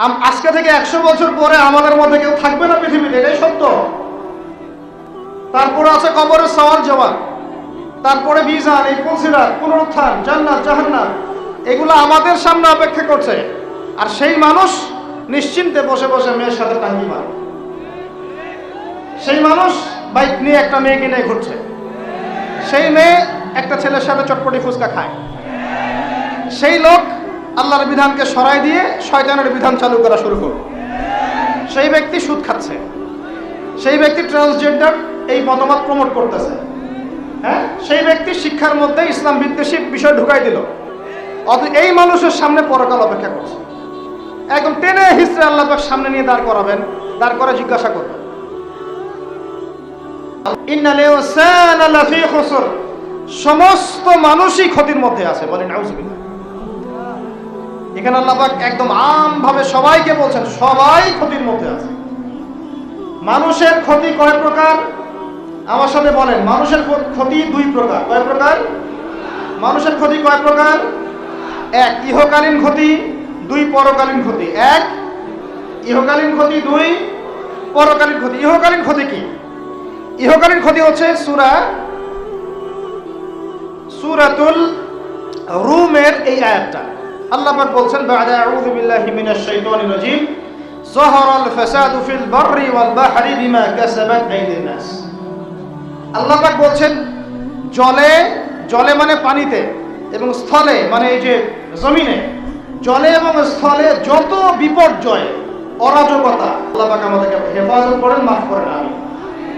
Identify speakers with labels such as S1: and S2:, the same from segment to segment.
S1: আজকে থেকে একশো বছর পরে আমাদের মধ্যে কেউ থাকবে না পৃথিবীতে, এটাই সত্য। তারপরে আছে কবরের সওয়াল জবাব। তারপরে বিজান এই ফুলসিরাত পুনরুত্থান, জান্নাত জাহান্নাত এগুলো আমাদের সামনে অপেক্ষা করছে। আর সেই মানুষ নিশ্চিন্তে বসে বসে মেয়ের সাথে টাঙ্গি মারে। সেই মানুষ বাইক নিয়ে একটা মেয়েকে নিয়ে ঘুরছে। সেই মেয়ে একটা ছেলের সাথে চটপটি ফুচকা খায়। সেই লোক আল্লাহর বিধানকে সরাই দিয়ে শয়তানের বিধান চালু করা শুরু করল। সেই ব্যক্তি সুদ খাচ্ছে। সেই ব্যক্তি ট্রান্সজেন্ডার এই মতামত প্রমোট করতেছে। হ্যাঁ? সেই ব্যক্তি শিক্ষার মধ্যে ইসলাম বিদ্বেষী বিষয় ঢুকাই দিল। অত এই মানুষের সামনে পরকাল অপেক্ষা করছে। একদম টেনে হিস্ট্রি আল্লাহ সামনে নিয়ে দাঁড় করাবেন, দাঁড় করে জিজ্ঞাসা করবেন। সমস্ত মানুষই ক্ষতির মধ্যে আছে। বলেন আউযুবিল্লাহ এখানে আল্লাহ পাক একদম আমভাবে সবাইকে বলছেন, সবাই ক্ষতির মধ্যে আছে। মানুষের ক্ষতি কয় প্রকার? আমার সাথে বলেন, মানুষের ক্ষতি দুই প্রকার। কয় প্রকার? মানুষের ক্ষতি কয় প্রকার? এক, ইহকালীন ক্ষতি, দুই, পরকালীন ক্ষতি। এক, ইহকালীন ক্ষতি, দুই, পরকালীন ক্ষতি। ইহকালীন ক্ষতি কি? ইহকালীন ক্ষতি হচ্ছে সুরা, সুরাতুল রুমের এই আয়াতটা। আল্লাহ পাক বলছেন, বাদা আউযু বিল্লাহি মিনাশ শাইতানির রাজিম। যাহারাল ফাসাদু ফিল বাররি ওয়াল বাহরি বিমা কাসাবাত আইদিন নাস। আল্লাহ পাক বলছেন, জলে জলে মানে পানিতে এবং স্থলে মানে এই যে জমিনে, জলে এবং স্থলে যত বিপর্যয় অরাজকতা, আল্লাহ পাক আমাদেরকে হেফাজত করেন, মাফ করেন আমি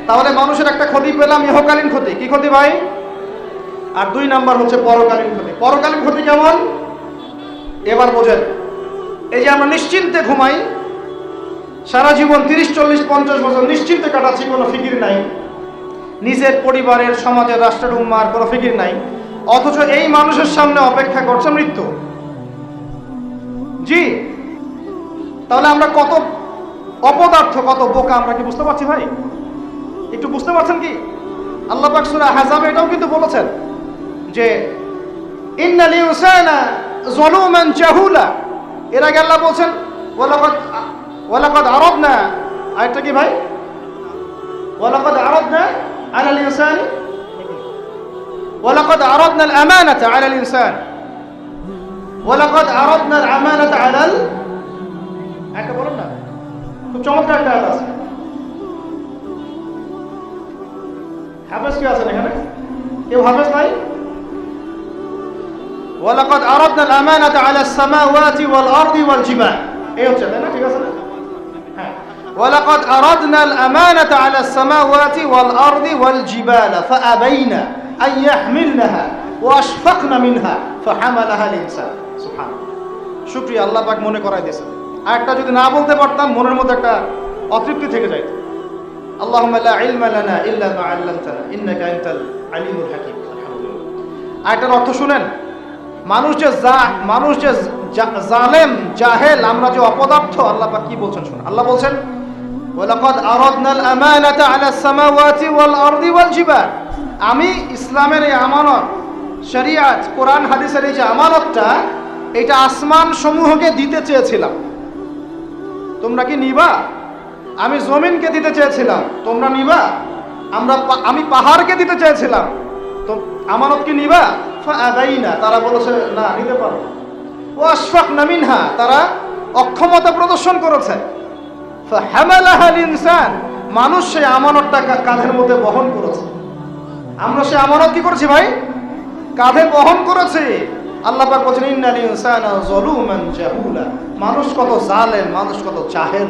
S1: তাহলে মানুষের একটা ক্ষতি পেলাম, ইহকালীন ক্ষতি। কি ক্ষতি ভাই? আর দুই নাম্বার হচ্ছে পরকালীন ক্ষতি। পরকালীন ক্ষতি কেমন? এবার বোঝেন, এই যে আমরা নিশ্চিন্তে ঘুমাই, সারা জীবন তিরিশ, চল্লিশ, পঞ্চাশ বছর নিশ্চিন্তে কাটাচ্ছি, কোনো ফিকির নাই। নিজের পরিবারের, সমাজের, রাষ্ট্রের উম্মার কোনো ফিকির নাই। অথচ এই মানুষের সামনে অপেক্ষা করছে মৃত্যু। জি, তাহলে আমরা কত অপদার্থ, কত বোকা আমরা কি বুঝতে পারছি ভাই? একটু বুঝতে পারছেন কি? আল্লাহ পাক সূরা হাজাবে এটাও কিন্তু বলেছেন যে, ইন্নাল ইনসানা যালুমান জাহুলা এর আগে আল্লাহ বলছেন ওয়ালাকাদ ওয়ালাকাদ আরাদনা আরেকটা কি ভাই ওয়ালাকাদ আরাদনা আলাল ইনসান ওয়ালাকাদ আরাদনা আল আমানাতা আলাল ইনসান ওয়ালাকাদ আরাদনা আল আমানাতা আলাল একটা বলুন না খুব চমৎকার একটা আয়াত আছে হাফেজ কি আছেন এখানে কেউ হাফেজ নাই ولقد أردنا الأمانة على السماوات والأرض والجبال এই হচ্ছে তাই না ঠিক আছে না হ্যাঁ ولقد أردنا الأمانة على السماوات والأرض والجبال فأبين أن يحملنها وأشفقن منها فحملها الإنسان سبحان শুক্রিয়া আল্লাহ পাক মনে করাই দিয়েছেন আর একটা যদি না বলতে পারতাম মনের মধ্যে একটা অতৃপ্তি থেকে যাইত اللهم لا علم لنا إلا ما علمتنا إنك أنت العليم الحكيم الحمد لله আয়টার অর্থ শুনেন মানুষ যে মানুষ যে জালেম, জাহেল, আমরা যে অপদার্থ, আল্লাহ পাক কি বলছেন শুনুন। আল্লাহ বলছেন, ওয়ালাকাদ আরাদনাল আমানাতা আলা সামাওয়াতি ওয়াল আরদি ওয়াল জিবাল। আমি ইসলামের এই আমানত, শরিয়াত, কোরআন, হাদিসের এই যে আমানতটা, এটা আসমান সমূহকে দিতে চেয়েছিলাম। তোমরা কি নিবা? আমি জমিনকে দিতে চেয়েছিলাম। তোমরা নিবা? আমরা আমি পাহাড়কে দিতে চেয়েছিলাম। তো, আমানত কি নিবা? তারা বলেছে, না, নিতে পারো। ও আশফাক নামিনহা তারা অক্ষমতা প্রদর্শন করেছে। ইনসান মানুষ সেই আমানতটা কাঁধের মধ্যে বহন করেছে। আমরা সেই আমানত কি করেছি ভাই? কাঁধে বহন করেছি। আল্লাহ পাক বলছেন ইনসানা মানুষ কত জালেম, মানুষ কত জাহেল।